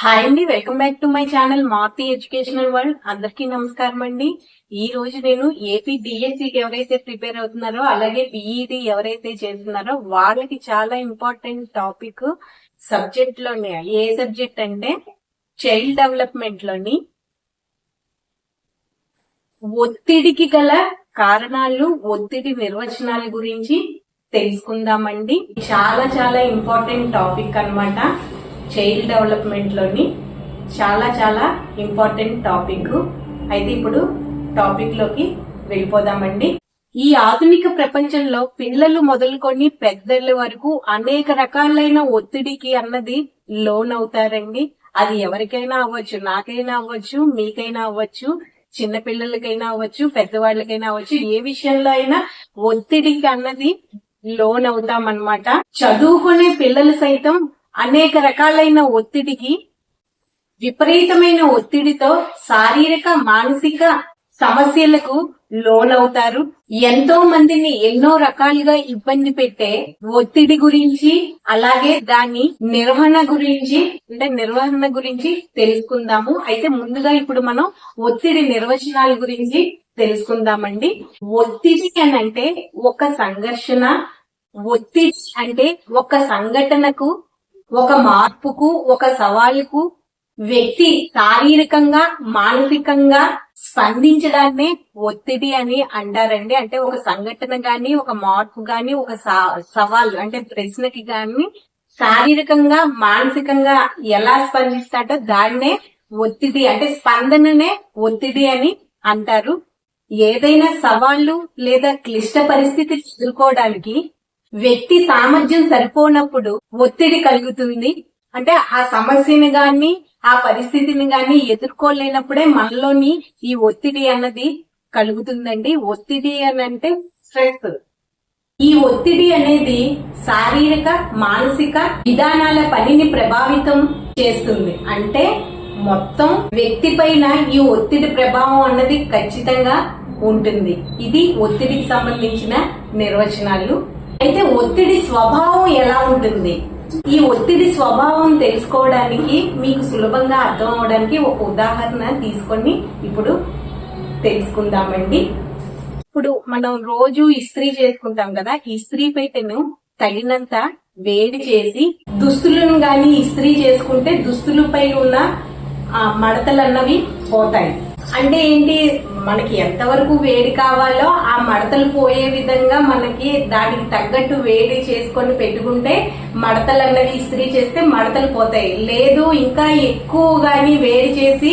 Hi అండి welcome back to my channel Marthi educational world అందరికీ నమస్కారం అండి. ఈ రోజు నేను ఏపీ డిఎస్సికి ఎవరైతే ప్రిపేర్ అవుతున్నారో అలాగే బిఈడి ఎవరైతే చేస్తున్నారో వాళ్ళకి చాలా ఇంపార్టెంట్ టాపిక్ సబ్జెక్ట్లోనే ఏ సబ్జెక్ట్ అంటే చైల్డ్ డెవలప్మెంట్లోని ఒత్తిడికి గల కారణాలు ఒత్తిడి నిర్వచనాల గురించి తెలుసుకుందామండి. చాలా చాలా ఇంపార్టెంట్ టాపిక్ అన్నమాట. చైల్డ్ డెవలప్మెంట్లోని చాలా చాలా ఇంపార్టెంట్ టాపిక్. అయితే ఇప్పుడు టాపిక్లోకి వెళ్ళిపోదామండి. ఈ ఆధునిక ప్రపంచంలో పిల్లలు మొదలుకొని పెద్దల వరకు అనేక రకాలైన ఒత్తిడికి అన్నది లోన్ అవుతారండి. అది ఎవరికైనా అవ్వచ్చు నాకైనా అవ్వచ్చు మీకైనా అవ్వచ్చు చిన్న పిల్లలకైనా అవ్వచ్చు పెద్దవాళ్ళకైనా అవ్వచ్చు ఏ విషయంలో అయినా ఒత్తిడికి అన్నది లోన్ అవుతాం అన్నమాట చదువుకునే పిల్లలు సైతం అనేక రకాలైన ఒత్తిడికి విపరీతమైన ఒత్తిడితో శారీరక మానసిక సమస్యలకు లోనవుతారు. ఎంతో మందిని ఎన్నో రకాలుగా ఇబ్బంది పెట్టే ఒత్తిడి గురించి అలాగే దాని నిర్వహణ గురించి అంటే నిర్వహణ గురించి తెలుసుకుందాము. అయితే ముందుగా ఇప్పుడు మనం ఒత్తిడి నిర్వచనాల గురించి తెలుసుకుందామండి. ఒత్తిడి అని అంటే ఒక సంఘర్షణ ఒత్తిడి అంటే ఒక సంఘటనకు ఒక మార్పుకు ఒక సవాలుకు వ్యక్తి శారీరకంగా మానసికంగా స్పందించడాన్నే ఒత్తిడి అని అంటారండి. అంటే ఒక సంఘటన గాని ఒక మార్పు గాని ఒక సవాల్ అంటే ప్రశ్నకి గాని శారీరకంగా మానసికంగా ఎలా స్పందిస్తాడో దాన్నే ఒత్తిడి అంటే స్పందననే ఒత్తిడి అని అంటారు. ఏదైనా సవాళ్ళు లేదా క్లిష్ట పరిస్థితి ఎదుర్కోవడానికి వ్యక్తి సామర్థ్యం సరిపోనప్పుడు ఒత్తిడి కలుగుతుంది. అంటే ఆ సమస్యని గాని ఆ పరిస్థితిని గాని ఎదుర్కోలేనప్పుడే మనలోని ఈ ఒత్తిడి అన్నది కలుగుతుందండి. ఒత్తిడి అని అంటే స్ట్రెస్. ఈ ఒత్తిడి అనేది శారీరక మానసిక విధానాల పనిని ప్రభావితం చేస్తుంది. అంటే మొత్తం వ్యక్తి పైన ఈ ఒత్తిడి ప్రభావం అన్నది ఖచ్చితంగా ఉంటుంది. ఇది ఒత్తిడికి సంబంధించిన నిర్వచనాలు. అయితే ఒత్తిడి స్వభావం ఎలా ఉంటుంది? ఈ ఒత్తిడి స్వభావం తెలుసుకోవడానికి మీకు సులభంగా అర్థం అవడానికి ఒక ఉదాహరణ తీసుకొని ఇప్పుడు తెలుసుకుందామండి. ఇప్పుడు మనం రోజు ఇస్త్రీ చేసుకుంటాం కదా ఇస్త్రీ పెట్టెను తగినంత వేడి చేసి దుస్తులను గాని ఇస్త్రీ చేసుకుంటే దుస్తులపై ఉన్న మడతలు అన్నవి పోతాయి. అంటే ఏంటి మనకి ఎంతవరకు వేడి కావాలో ఆ మడతలు పోయే విధంగా మనకి దానికి తగ్గట్టు వేడి చేసుకొని పెట్టుకుంటే మడతలు అన్నవి ఇస్త్రీ చేస్తే మడతలు పోతాయి. లేదు ఇంకా ఎక్కువ గాని వేడి చేసి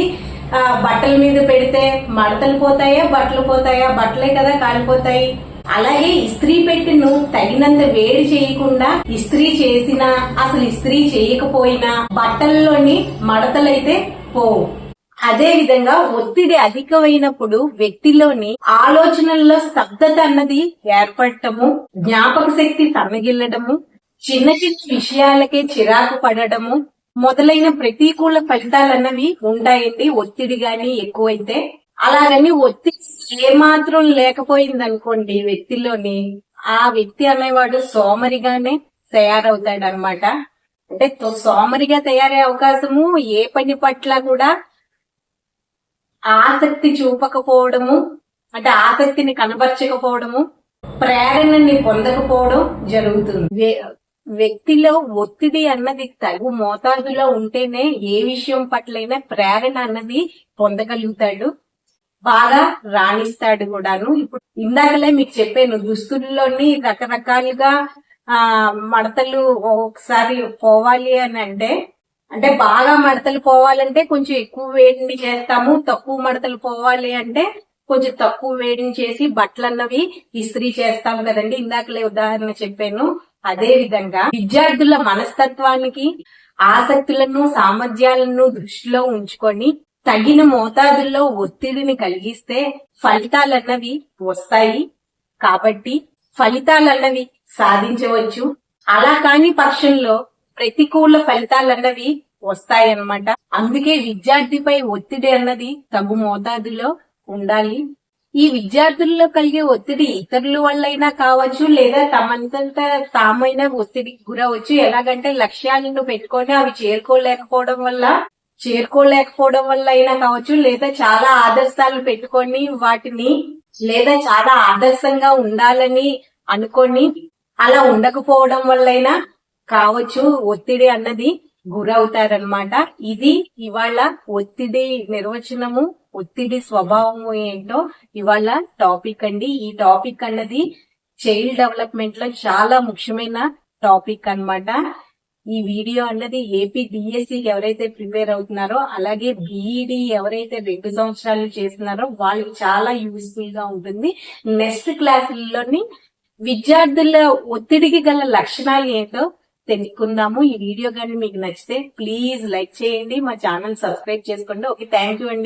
బట్టల మీద పెడితే మడతలు పోతాయా బట్టలు పోతాయా? బట్టలే కదా కాలిపోతాయి. అలాగే ఇస్త్రీ పెట్టెను తగినంత వేడి చేయకుండా ఇస్త్రీ చేసినా అసలు ఇస్త్రీ చేయకపోయినా బట్టల్లోని మడతలైతే పోవు. అదే విధంగా ఒత్తిడి అధికమైనప్పుడు వ్యక్తిలోని ఆలోచనల్లో స్తబ్దత అన్నది ఏర్పడటము జ్ఞాపక శక్తి సన్నగిల్లడము చిన్న చిన్న విషయాలకే చిరాకు పడటము మొదలైన ప్రతికూల ఫలితాలన్నవి ఉంటాయండి ఒత్తిడి గాని ఎక్కువైతే. అలాగని ఒత్తిడి ఏమాత్రం లేకపోయింది అనుకోండి వ్యక్తిలోని ఆ వ్యక్తి అనేవాడు సోమరిగానే తయారవుతాడనమాట. అంటే సోమరిగా తయారయ్యే అవకాశము ఏ పని పట్ల కూడా ఆసక్తి చూపకపోవడము అంటే ఆసక్తిని కనబరచకపోవడము ప్రేరణని పొందకపోవడం జరుగుతుంది. వ్య- వ్యక్తిలో ఒత్తిడి అన్నది తగు మోతాదులో ఉంటేనే ఏ విషయం పట్లైనా ప్రేరణ అన్నది పొందగలుగుతాడు. బాగా రాణిస్తాడు కూడాను. ఇప్పుడు ఇందాకలే మీకు చెప్పాను దుస్తుల్లోని రకరకాలుగా ఆ మడతలు ఒకసారి పోవాలి అని అంటే అంటే బాగా మడతలు పోవాలంటే కొంచెం ఎక్కువ వేడిని చేస్తాము తక్కువ మడతలు పోవాలి అంటే కొంచెం తక్కువ వేడిని చేసి బట్టలు అన్నవి ఇస్త్రీ చేస్తాము కదండి. ఇందాకలే ఉదాహరణ చెప్పాను. అదే విధంగా విద్యార్థుల మనస్తత్వానికి ఆసక్తులను సామర్థ్యాలను దృష్టిలో ఉంచుకొని తగిన మోతాదుల్లో ఒత్తిడిని కలిగిస్తే ఫలితాలన్నవి వస్తాయి. కాబట్టి ఫలితాలన్నవి సాధించవచ్చు. అలా కాని పక్షంలో ప్రతికూల ఫలితాలన్నవి వస్తాయన్నమాట. అందుకే విద్యార్థిపై ఒత్తిడి అన్నది తగు మోతాదులో ఉండాలి. ఈ విద్యార్థుల్లో కలిగే ఒత్తిడి ఇతరుల వల్లైనా కావచ్చు లేదా తమంతంత తామైన ఒత్తిడికి గురవచ్చు. ఎలాగంటే లక్ష్యాలను పెట్టుకొని అవి చేరుకోలేకపోవడం వల్ల చేరుకోలేకపోవడం వల్ల అయినా కావచ్చు లేదా చాలా ఆదర్శాలు పెట్టుకొని వాటిని లేదా చాలా ఆదర్శంగా ఉండాలని అనుకొని అలా ఉండకపోవడం వల్లైనా కావచ్చు ఒత్తిడి అన్నది గురవుతారనమాట ఇది ఇవాళ ఒత్తిడి నిర్వచనము ఒత్తిడి స్వభావము ఏంటో ఇవాళ టాపిక్ అండి. ఈ టాపిక్ అన్నది చైల్డ్ డెవలప్మెంట్లో చాలా ముఖ్యమైన టాపిక్ అన్నమాట. ఈ వీడియో అన్నది ఏపీ డిఎస్సి ఎవరైతే ప్రిపేర్ అవుతున్నారో అలాగే బీఈడి ఎవరైతే రెండు సంవత్సరాలు చేస్తున్నారో వాళ్ళకి చాలా యూస్ఫుల్గా ఉంటుంది. నెక్స్ట్ క్లాసుల్లోని విద్యార్థుల ఒత్తిడికి గల లక్షణాలు ఏంటో తెలుసుకుందాము. ఈ వీడియో కానీ మీకు నచ్చితే ప్లీజ్ లైక్ చేయండి. మా ఛానల్ సబ్స్క్రైబ్ చేసుకోండి. ఓకే థ్యాంక్ యూ అండి.